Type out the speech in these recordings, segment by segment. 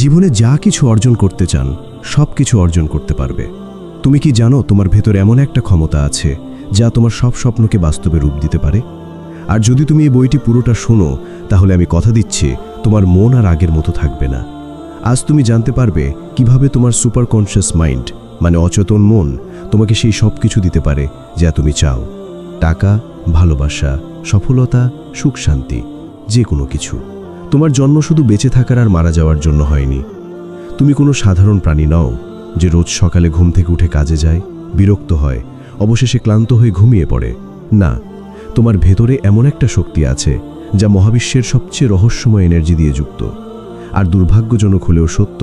জীবনে যা কিছু অর্জন করতে চান, সব কিছু অর্জন করতে পারবে। তুমি কি জানো তোমার ভেতর এমন একটা ক্ষমতা আছে, যা তোমার সব স্বপ্নকে বাস্তবে রূপ দিতে পারে? আর যদি তুমি এই বইটি পুরোটা শোনো, তাহলে আমি কথা দিচ্ছি, তোমার মন আর আগের মতো থাকবে না। আজ তুমি জানতে পারবে কীভাবে তোমার সুপার কনসিয়াস মাইন্ড মানে অচেতন মন, তোমাকে সেই সব কিছু দিতে পারে, যা তুমি চাও। টাকা, ভালোবাসা, সফলতা, সুখ, শান্তি, যে কোনো কিছু। তোমার জন্ম শুধু বেঁচে থাকার আর মারা যাওয়ার জন্য হয়নি। তুমি কোনো সাধারণ প্রাণী নও, যে রোজ সকালে ঘুম থেকে উঠে কাজে যায়, বিরক্ত হয়, অবশেষে ক্লান্ত হয়ে ঘুমিয়ে পড়ে। না, তোমার ভেতরে এমন একটা শক্তি আছে, যা মহাবিশ্বের সবচেয়ে রহস্যময় এনার্জি দিয়ে যুক্ত। আর দুর্ভাগ্যজনক হলেও সত্য,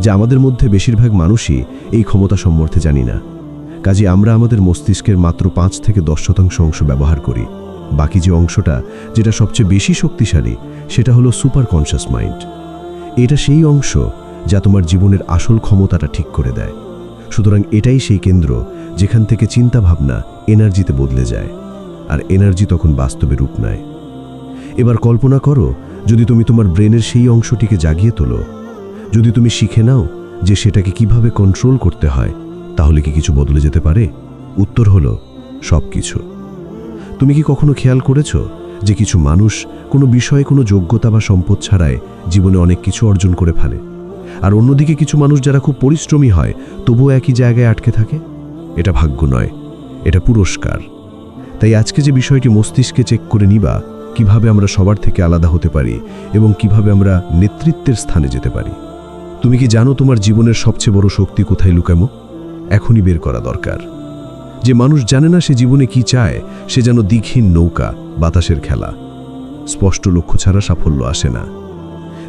যে আমাদের মধ্যে বেশিরভাগ মানুষই এই ক্ষমতা সম্বন্ধে জানি না। কাজে আমরা আমাদের মস্তিষ্কের মাত্র পাঁচ থেকে দশ শতাংশ অংশ ব্যবহার করি। বাকি যে অংশটা যেটা সবচেয়ে বেশি শক্তিশালী, সেটা হলো সুপার কনশাস মাইন্ড। এটা সেই অংশ যা তোমার জীবনের আসল ক্ষমতাটা ঠিক করে দেয়। সুতরাং এটাই সেই কেন্দ্র যেখান থেকে চিন্তা ভাবনা এনার্জিতে বদলে যায়, আর এনার্জি তখন বাস্তবে রূপ নেয়। এবার কল্পনা করো, যদি তুমি তোমার ব্রেনের সেই অংশটিকে জাগিয়ে তোলো, যদি তুমি শিখে নাও যে সেটাকে কীভাবে কন্ট্রোল করতে হয়, তাহলে কি কিছু বদলে যেতে পারে? উত্তর হলো সব কিছু তুমি কি কখনো খেয়াল করেছ যে কিছু মানুষ কোনো বিষয়ে কোনো যোগ্যতা বা সম্পদ ছাড়াই জীবনে অনেক কিছু অর্জন করে ফেলে? আর অন্যদিকে কিছু মানুষ যারা খুব পরিশ্রমী হয়, তবুও একই জায়গায় আটকে থাকে? এটা ভাগ্য নয়, এটা পুরস্কার। তাই আজকে যে বিষয়টি মস্তিষ্কে চেক করে নিবা, কীভাবে আমরা সবার থেকে আলাদা হতে পারি এবং কীভাবে আমরা নেতৃত্বের স্থানে যেতে পারি। তুমি কি জানো তোমার জীবনের সবচেয়ে বড় শক্তি কোথায় লুকামো? এখনই বের করা দরকার। যে মানুষ জানে না সে জীবনে কি চায়, সে যেন দিকহীন নৌকা, বাতাসের খেলা। স্পষ্ট লক্ষ্য ছাড়া সাফল্য আসে না।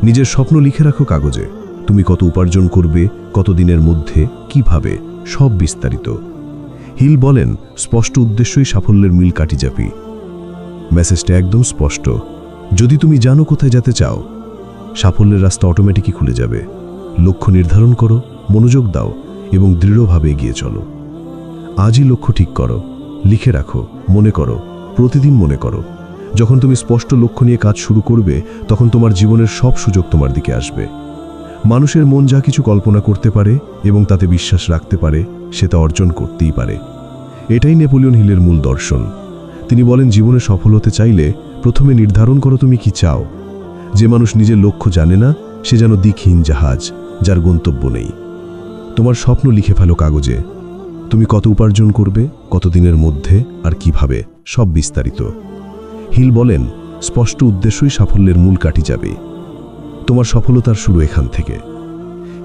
নিজের স্বপ্ন লিখে রাখো কাগজে। তুমি কত উপার্জন করবে, কত দিনের মধ্যে, কীভাবে, সব বিস্তারিত। হিল বলেন, স্পষ্ট উদ্দেশ্যই সাফল্যের মিল কাটিজাপি মেসেজটা একদম স্পষ্ট। যদি তুমি জানো কোথায় যেতে চাও, সাফল্যের রাস্তা অটোমেটিকই খুলে যাবে। লক্ষ্য নির্ধারণ করো, মনোযোগ দাও, এবং দৃঢ়ভাবে এগিয়ে চলো। আজই লক্ষ্য ঠিক করো, লিখে রাখো, মনে করো, প্রতিদিন মনে করো। যখন তুমি স্পষ্ট লক্ষ্য নিয়ে কাজ শুরু করবে, তখন তোমার জীবনের সব সুযোগ তোমার দিকে আসবে। মানুষের মন যা কিছু কল্পনা করতে পারে এবং তাতে বিশ্বাস রাখতে পারে, সে তা অর্জন করতেই পারে। এটাই নেপোলিয়ন হিলের মূল দর্শন। তিনি বলেন, জীবনে সফল হতে চাইলে প্রথমে নির্ধারণ করো তুমি কি চাও। যে মানুষ নিজের লক্ষ্য জানে না, সে যেন দিকহীন জাহাজ, যার গন্তব্য নেই। তোমার স্বপ্ন লিখে ফেলো কাগজে তুমি কত উপার্জন করবে, কত দিনের মধ্যে, আর কীভাবে, সব বিস্তারিত। হিল বলেন, স্পষ্ট উদ্দেশ্যই সাফল্যের মূল কাটি যাবে। তোমার সফলতার শুরু এখান থেকে।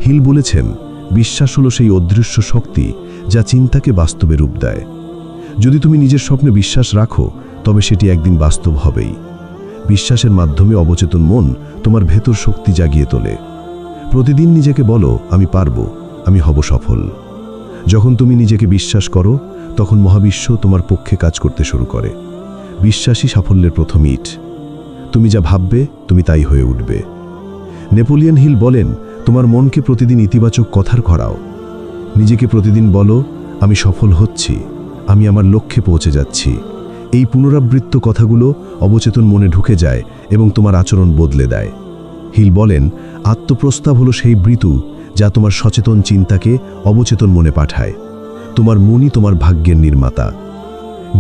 হিল বলেছেন, বিশ্বাস হলো সেই অদৃশ্য শক্তি যা চিন্তাকে বাস্তবে রূপ দেয়। যদি তুমি নিজের স্বপ্নে বিশ্বাস রাখো, তবে সেটি একদিন বাস্তব হবেই। বিশ্বাসের মাধ্যমে অবচেতন মন তোমার ভেতর শক্তি জাগিয়ে তোলে। প্রতিদিন নিজেকে বলো, আমি পারব, আমি হব সফল। যখন তুমি নিজেকে বিশ্বাস করো, তখন মহাবিশ্ব তোমার পক্ষে কাজ করতে শুরু করে। বিশ্বাসই সাফল্যের প্রথম ইট। তুমি যা ভাববে, তুমি তাই হয়ে উঠবে। নেপোলিয়ন হিল বলেন, তোমার মনকে প্রতিদিন ইতিবাচক কথার ঘরাও নিজেকে প্রতিদিন বলো, আমি সফল হচ্ছি, আমি আমার লক্ষ্যে পৌঁছে যাচ্ছি। এই পুনরাবৃত্ত কথাগুলো অবচেতন মনে ঢুকে যায় এবং তোমার আচরণ বদলে দেয়। হিল বলেন, আত্মপ্রস্তাব হলো সেই বৃতু যা তোমার সচেতন চিন্তাকে অবচেতন মনে পাঠায়। তোমার মনই তোমার ভাগ্যের নির্মাতা।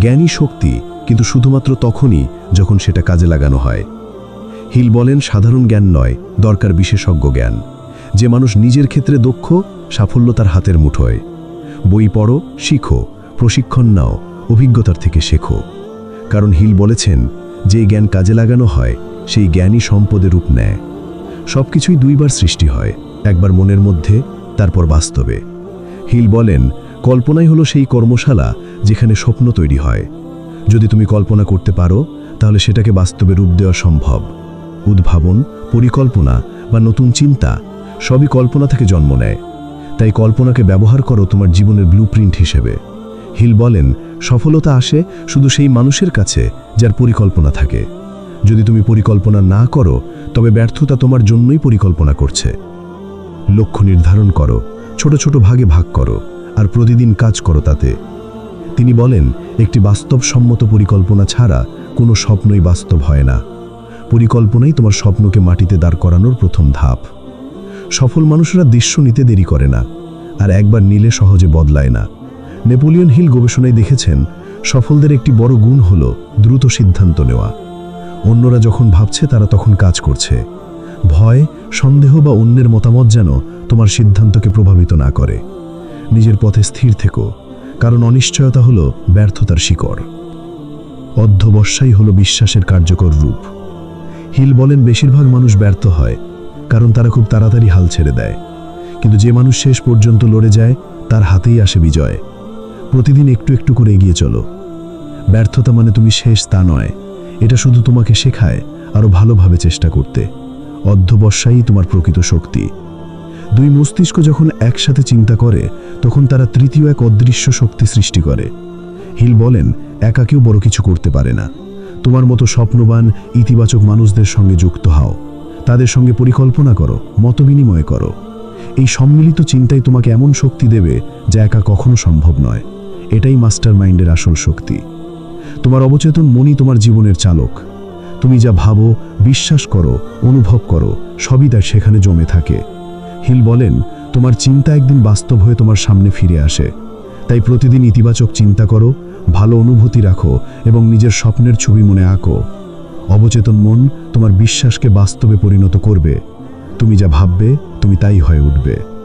জ্ঞানী শক্তি কিন্তু শুধুমাত্র তখনই যখন সেটা কাজে লাগানো হয়। হিল বলেন, সাধারণ জ্ঞান নয়, দরকার বিশেষজ্ঞ জ্ঞান। যে মানুষ নিজের ক্ষেত্রে দক্ষ, সাফল্য তার হাতের মুঠোয়। বই পড়ো, শিখো, প্রশিক্ষণ নাও, অভিজ্ঞতার থেকে শেখো। কারণ হিল বলেছেন, যে জ্ঞান কাজে লাগানো হয়, সেই জ্ঞানই সম্পদে রূপ নেয়। সব কিছুই দুইবার সৃষ্টি হয়, একবার মনের মধ্যে, তারপর বাস্তবে। হিল বলেন, কল্পনাই হলো সেই কর্মশালা যেখানে স্বপ্ন তৈরি হয়। যদি তুমি কল্পনা করতে পারো, তাহলে সেটাকে বাস্তবে রূপ দেওয়া সম্ভব। উদ্ভাবন, পরিকল্পনা বা নতুন চিন্তা সবই কল্পনা থেকে জন্ম নেয়। তাই কল্পনাকে ব্যবহার করো তোমার জীবনের ব্লুপ্রিন্ট হিসেবে। হিল বলেন, সফলতা আসে শুধু সেই মানুষের কাছে যার পরিকল্পনা থাকে। যদি তুমি পরিকল্পনা না করো, তবে ব্যর্থতা তোমার জন্যই পরিকল্পনা করছে। লক্ষ্য নির্ধারণ করো, ছোট ছোট ভাগে ভাগ করো, আর প্রতিদিন কাজ করো তাতে। তিনি বলেন, একটি বাস্তবসম্মত পরিকল্পনা ছাড়া কোনো স্বপ্নই বাস্তব হয় না। পরিকল্পনাই তোমার স্বপ্নকে মাটিতে দাঁড় করানোর প্রথম ধাপ। সফল মানুষরা দৃশ্য নিতে দেরি করে না, আর একবার নিলে সহজে বদলায় না। নেপোলিয়ন হিল গবেষণায় দেখেছেন, সফলদের একটি বড় গুণ হল দ্রুত সিদ্ধান্ত নেওয়া। অন্যরা যখন ভাবছে, তারা তখন কাজ করছে। ভয়, সন্দেহ বা অন্যের মতামত যেন তোমার সিদ্ধান্তকে প্রভাবিত না করে। নিজের পথে স্থির থেকো, কারণ অনিশ্চয়তা হল ব্যর্থতার শিকড়। অধ্যবসায়ী হলো বিশ্বাসের কার্যকর রূপ। হিল বলেন, বেশিরভাগ মানুষ ব্যর্থ হয়, কারণ তারা খুব তাড়াতাড়ি হাল ছেড়ে দেয়। কিন্তু যে মানুষ শেষ পর্যন্ত লড়ে যায়, তার হাতেই আসে বিজয়। প্রতিদিন একটু একটু করে এগিয়ে চলো। ব্যর্থতা মানে তুমি শেষ তা নয় এটা শুধু তোমাকে শেখায় আরও ভালোভাবে চেষ্টা করতে। অধ্যবসায়ী তোমার প্রকৃত শক্তি। দুই মস্তিষ্ক যখন একসাথে চিন্তা করে, তখন তারা তৃতীয় এক অদৃশ্য শক্তি সৃষ্টি করে। হিল বলেন, একা কেউ বড় কিছু করতে পারে না। তোমার মতো স্বপ্নবান, ইতিবাচক মানুষদের সঙ্গে যুক্ত হও। তাদের সঙ্গে পরিকল্পনা করো, মতবিনিময় করো। এই সম্মিলিত চিন্তাই তোমাকে এমন শক্তি দেবে, যা একা কখনো সম্ভব নয়। এটাই মাস্টার মাইন্ডের আসল শক্তি। তোমার অবচেতন মনই তোমার জীবনের চালক। তুমি যা ভাবো, বিশ্বাস করো, অনুভব করো, সবই তার সেখানে জমে থাকে। হিল বলেন, তোমার চিন্তা একদিন বাস্তব হয়ে তোমার সামনে ফিরে আসে। তাই প্রতিদিন ইতিবাচক চিন্তা করো, ভালো অনুভূতি রাখো এবং নিজের স্বপ্নের ছবি মনে আঁকো। অবচেতন মন তোমার বিশ্বাসকে বাস্তবে পরিণত করবে। তুমি যা ভাববে, তুমি তাই হয়ে উঠবে।